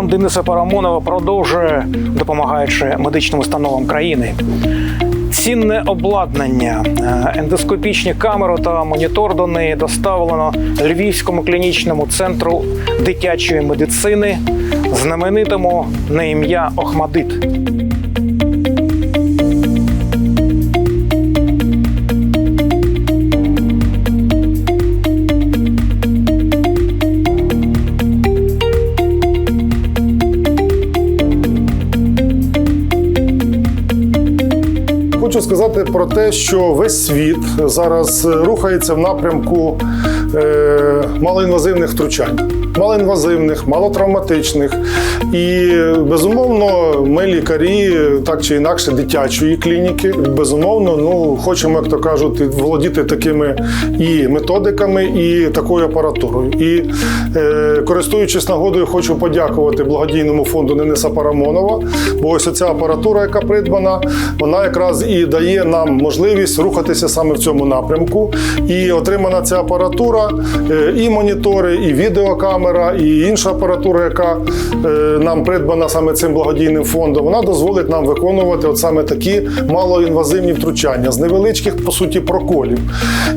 Дениса Парамонова продовжує допомагаючи медичним установам країни. Цінне обладнання, е, ендоскопічні камери та монітор до неї доставлено Львівському клінічному центру дитячої медицини, знаменитому на ім'я Охмадит. Хочу сказати про те, що весь світ зараз рухається в напрямку е, малоінвазивних втручань. Малоінвазивних, малотравматичних. І безумовно, ми лікарі, так чи інакше, дитячої клініки, безумовно, ну хочемо, як то кажуть, володіти такими і методиками, і такою апаратурою. І е, користуючись нагодою, хочу подякувати благодійному фонду Дениса Парамонова, бо ось ця апаратура, яка придбана, вона якраз і дає нам можливість рухатися саме в цьому напрямку. І отримана ця апаратура, е, і монітори, і відеокамера, і інша апаратура, яка е, нам придбана саме цим благодійним фондом, вона дозволить нам виконувати от саме такі малоінвазивні втручання з невеличких, по суті, проколів.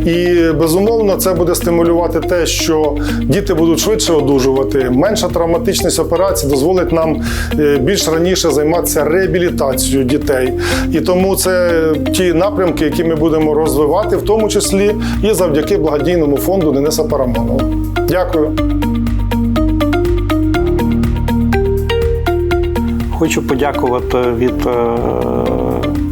І безумовно, це буде стимулювати те, що діти будуть швидше одужувати. Менша травматичність операцій дозволить нам е, більш раніше займатися реабілітацією дітей. І тому це ті напрямки, які ми будемо розвивати, в тому числі і завдяки благодійному фонду Дениса Парамонова. Дякую. Хочу подякувати від е,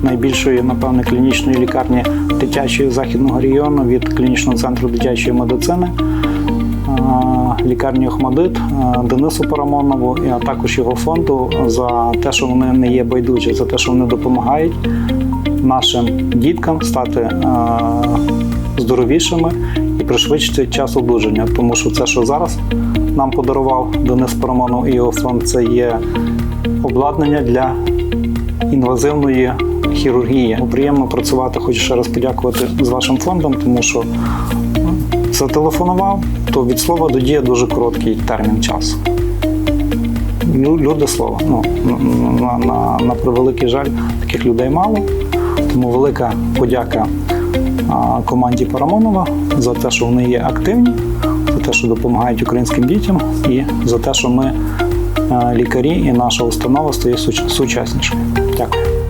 найбільшої, напевне, клінічної лікарні дитячої західного регіону від клінічного центру дитячої медицини, е, лікарні Охмадит, е, Денису Парамонову, а також його фонду за те, що вони не є байдужі, за те, що вони допомагають нашим діткам стати е, здоровішими і пришвидшити час одужання. Тому що це, що зараз нам подарував Денис Парамонов і його фонд, це є обладнання для інвазивної хірургії. Приємно працювати. Хочу ще раз подякувати з вашим фондом, тому що ну, зателефонував, то від слова до дії дуже короткий термін часу. Люди слова. Ну, на, на, на превеликий жаль, таких людей мало. Тому велика подяка команді Парамонова за те, що вони є активні, за те, що допомагають українським дітям, і за те, що ми, лікарі і наша установа стає сучаснішою. Дякую.